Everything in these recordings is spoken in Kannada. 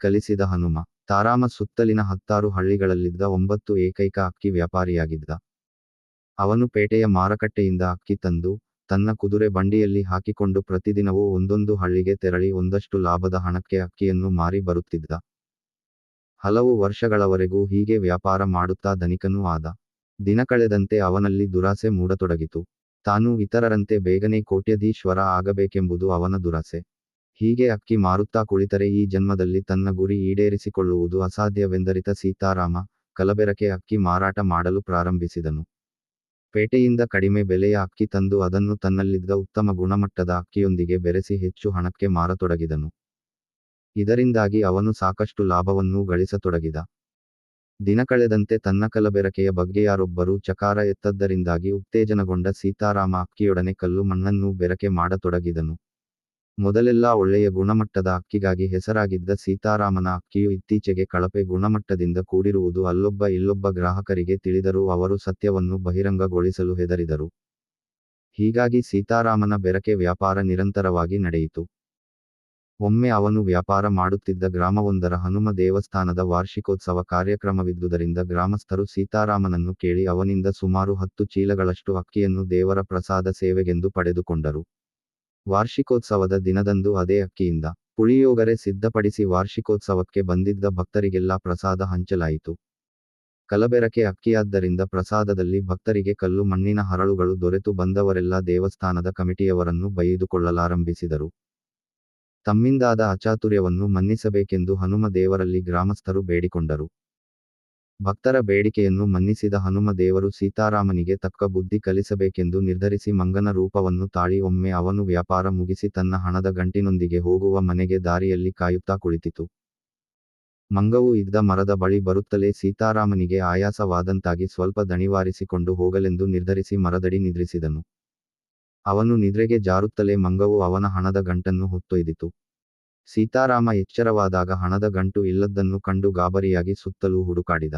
ಕಲಿಸಿದ ಹನುಮ, ತಾರಾಮ ಸುತ್ತಲಿನ ಹತ್ತಾರು ಹಳ್ಳಿಗಳಲ್ಲಿದ್ದ ಒಂಬತ್ತು ಏಕೈಕ ಅಕ್ಕಿ ವ್ಯಾಪಾರಿಯಾಗಿದ್ದ. ಅವನು ಪೇಟೆಯ ಮಾರುಕಟ್ಟೆಯಿಂದ ಅಕ್ಕಿ ತಂದು, ತನ್ನ ಕುದುರೆ ಬಂಡಿಯಲ್ಲಿ ಹಾಕಿಕೊಂಡು ಪ್ರತಿದಿನವೂ ಒಂದೊಂದು ಹಳ್ಳಿಗೆ ತೆರಳಿ ಒಂದಷ್ಟು ಲಾಭದ ಹಣಕ್ಕೆ ಅಕ್ಕಿಯನ್ನು ಮಾರಿ ಬರುತ್ತಿದ್ದ. ಹಲವು ವರ್ಷಗಳವರೆಗೂ ಹೀಗೆ ವ್ಯಾಪಾರ ಮಾಡುತ್ತಾ ಧನಿಕನೂ ಆದ. ದಿನ ಕಳೆದಂತೆ ಅವನಲ್ಲಿ ದುರಾಸೆ ಮೂಡತೊಡಗಿತು. ತಾನು ಇತರರಂತೆ ಬೇಗನೆ ಕೋಟ್ಯಧೀಶ್ವರ ಆಗಬೇಕೆಂಬುದು ಅವನ ದುರಾಸೆ. ಹೀಗೆ ಅಕ್ಕಿ ಮಾರುತ್ತಾ ಕುಳಿತರೆ ಈ ಜನ್ಮದಲ್ಲಿ ತನ್ನ ಗುರಿ ಈಡೇರಿಸಿಕೊಳ್ಳುವುದು ಅಸಾಧ್ಯವೆಂದರಿತ ಸೀತಾರಾಮ ಕಲಬೆರಕೆ ಅಕ್ಕಿ ಮಾರಾಟ ಮಾಡಲು ಪ್ರಾರಂಭಿಸಿದನು. ಪೇಟೆಯಿಂದ ಕಡಿಮೆ ಬೆಲೆಯ ಅಕ್ಕಿ ತಂದು ಅದನ್ನು ತನ್ನಲ್ಲಿದ್ದ ಉತ್ತಮ ಗುಣಮಟ್ಟದ ಅಕ್ಕಿಯೊಂದಿಗೆ ಬೆರೆಸಿ ಹೆಚ್ಚು ಹಣಕ್ಕೆ ಮಾರತೊಡಗಿದನು. ಇದರಿಂದಾಗಿ ಅವನು ಸಾಕಷ್ಟು ಲಾಭವನ್ನೂ ಗಳಿಸತೊಡಗಿದ. ದಿನ ಕಳೆದಂತೆ ತನ್ನ ಕಲಬೆರಕೆಯ ಬಗ್ಗೆ ಯಾರೊಬ್ಬರೂ ಚಕಾರ ಎತ್ತದ್ದರಿಂದಾಗಿ ಉತ್ತೇಜನಗೊಂಡ ಸೀತಾರಾಮ ಅಕ್ಕಿಯೊಡನೆ ಕಲ್ಲು ಮಣ್ಣನ್ನೂ ಬೆರಕೆ ಮಾಡತೊಡಗಿದನು. ಮೊದಲೆಲ್ಲ ಒಳ್ಳೆಯ ಗುಣಮಟ್ಟದ ಅಕ್ಕಿಗಾಗಿ ಹೆಸರಾಗಿದ್ದ ಸೀತಾರಾಮನ ಅಕ್ಕಿಯು ಇತ್ತೀಚೆಗೆ ಕಳಪೆ ಗುಣಮಟ್ಟದಿಂದ ಕೂಡಿರುವುದು ಅಲ್ಲೊಬ್ಬ ಇಲ್ಲೊಬ್ಬ ಗ್ರಾಹಕರಿಗೆ ತಿಳಿದರೂ ಅವರು ಸತ್ಯವನ್ನು ಬಹಿರಂಗಗೊಳಿಸಲು ಹೆದರಿದರು. ಹೀಗಾಗಿ ಸೀತಾರಾಮನ ಬೆರಕೆ ವ್ಯಾಪಾರ ನಿರಂತರವಾಗಿ ನಡೆಯಿತು. ಒಮ್ಮೆ ಅವನು ವ್ಯಾಪಾರ ಮಾಡುತ್ತಿದ್ದ ಗ್ರಾಮವೊಂದರ ಹನುಮ ದೇವಸ್ಥಾನದ ವಾರ್ಷಿಕೋತ್ಸವ ಕಾರ್ಯಕ್ರಮವಿದ್ದುದರಿಂದ ಗ್ರಾಮಸ್ಥರು ಸೀತಾರಾಮನನ್ನು ಕೇಳಿ ಅವನಿಂದ ಸುಮಾರು ಹತ್ತು ಚೀಲಗಳಷ್ಟು ಅಕ್ಕಿಯನ್ನು ದೇವರ ಪ್ರಸಾದ ಸೇವೆಗೆಂದು ಪಡೆದುಕೊಂಡರು. ವಾರ್ಷಿಕೋತ್ಸವದ ದಿನದಂದು ಅದೇ ಅಕ್ಕಿಯಿಂದ ಪುಳಿಯೋಗರೆ ಸಿದ್ಧಪಡಿಸಿ ವಾರ್ಷಿಕೋತ್ಸವಕ್ಕೆ ಬಂದಿದ್ದ ಭಕ್ತರಿಗೆಲ್ಲ ಪ್ರಸಾದ ಹಂಚಲಾಯಿತು. ಕಲಬೆರಕೆ ಅಕ್ಕಿಯಾದ್ದರಿಂದ ಪ್ರಸಾದದಲ್ಲಿ ಭಕ್ತರಿಗೆ ಕಲ್ಲು ಮಣ್ಣಿನ ಹರಳುಗಳು ದೊರೆತು ಬಂದವರೆಲ್ಲ ದೇವಸ್ಥಾನದ ಕಮಿಟಿಯವರನ್ನು ಬೈದುಕೊಳ್ಳಲಾರಂಭಿಸಿದರು. ತಮ್ಮಿಂದಾದ ಅಚಾತುರ್ಯವನ್ನು ಮನ್ನಿಸಬೇಕೆಂದು ಹನುಮ ದೇವರಲ್ಲಿ ಗ್ರಾಮಸ್ಥರು ಬೇಡಿಕೊಂಡರು. ಭಕ್ತರ ಬೇಡಿಕೆಯನ್ನು ಮನ್ನಿಸಿದ ಹನುಮ ದೇವರು ಸೀತಾರಾಮನಿಗೆ ತಕ್ಕ ಬುದ್ಧಿ ಕಲಿಸಬೇಕೆಂದು ನಿರ್ಧರಿಸಿ ಮಂಗನ ರೂಪವನ್ನು ತಾಳಿ ಒಮ್ಮೆ ಅವನು ವ್ಯಾಪಾರ ಮುಗಿಸಿ ತನ್ನ ಹಣದ ಗಂಟಿನೊಂದಿಗೆ ಹೋಗುವ ಮನೆಗೆ ದಾರಿಯಲ್ಲಿ ಕಾಯುತ್ತಾ ಕುಳಿತಿತು. ಮಂಗವು ಇದ್ದ ಮರದ ಬಳಿ ಬರುತ್ತಲೇ ಸೀತಾರಾಮನಿಗೆ ಆಯಾಸವಾದಂತಾಗಿ ಸ್ವಲ್ಪ ದಣಿವಾರಿಸಿಕೊಂಡು ಹೋಗಲೆಂದು ನಿರ್ಧರಿಸಿ ಮರದಡಿ ನಿದ್ರಿಸಿದನು. ಅವನು ನಿದ್ರೆಗೆ ಜಾರುತ್ತಲೇ ಮಂಗವು ಅವನ ಹಣದ ಗಂಟನ್ನು ಹೊತ್ತೊಯ್ದಿತು. ಸೀತಾರಾಮ ಎಚ್ಚರವಾದಾಗ ಹಣದ ಗಂಟು ಇಲ್ಲದ್ದನ್ನು ಕಂಡು ಗಾಬರಿಯಾಗಿ ಸುತ್ತಲೂ ಹುಡುಕಾಡಿದ.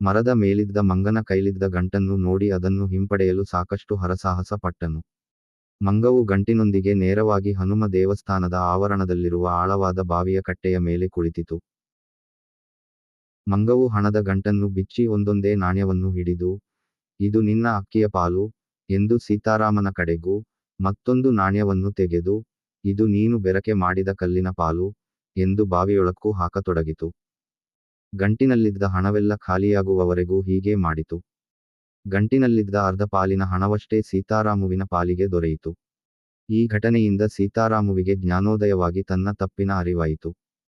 ಮರದ ಮೇಲಿದ್ದ ಮಂಗನ ಕೈಲಿದ್ದ ಗಂಟನ್ನು ನೋಡಿ ಅದನ್ನು ಹಿಂಪಡೆಯಲು ಸಾಕಷ್ಟು ಹರಸಾಹಸ ಪಟ್ಟನು. ಮಂಗವು ಗಂಟಿನೊಂದಿಗೆ ನೇರವಾಗಿ ಹನುಮ ದೇವಸ್ಥಾನದ ಆವರಣದಲ್ಲಿರುವ ಆಳವಾದ ಬಾವಿಯ ಕಟ್ಟೆಯ ಮೇಲೆ ಕುಳಿತಿತು. ಮಂಗವು ಹಣದ ಗಂಟನ್ನು ಬಿಚ್ಚಿ ಒಂದೊಂದೇ ನಾಣ್ಯವನ್ನು ಹಿಡಿದು, ಇದು ನಿನ್ನ ಅಕ್ಕಿಯ ಪಾಲು ಎಂದು ಸೀತಾರಾಮನ ಕಡೆಗೂ ಮತ್ತೊಂದು ನಾಣ್ಯವನ್ನು ತೆಗೆದು ಇದು ನೀನು ಬೆರಕೆ ಮಾಡಿದ ಕಲ್ಲಿನ ಪಾಲು ಎಂದು ಬಾವಿಯೊಳಕ್ಕೂ ಹಾಕತೊಡಗಿತು. ಗಂಟಿನಲ್ಲಿದ್ದ ಹಣವೆಲ್ಲ ಖಾಲಿಯಾಗುವವರೆಗೂ ಹೀಗೆ ಮಾಡಿತು. ಗಂಟಿನಲ್ಲಿದ್ದ ಅರ್ಧ ಪಾಲಿನ ಹಣವಷ್ಟೇ ಸೀತಾರಾಮುವಿನ ಪಾಲಿಗೆ ದೊರೆಯಿತು. ಈ ಘಟನೆಯಿಂದ ಸೀತಾರಾಮುವಿಗೆ ಜ್ಞಾನೋದಯವಾಗಿ ತನ್ನ ತಪ್ಪಿನ ಅರಿವಾಯಿತು.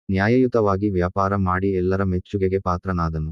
ನ್ಯಾಯಯುತವಾಗಿ ವ್ಯಾಪಾರ ಮಾಡಿ ಎಲ್ಲರ ಮೆಚ್ಚುಗೆಗೆ ಪಾತ್ರನಾದನು.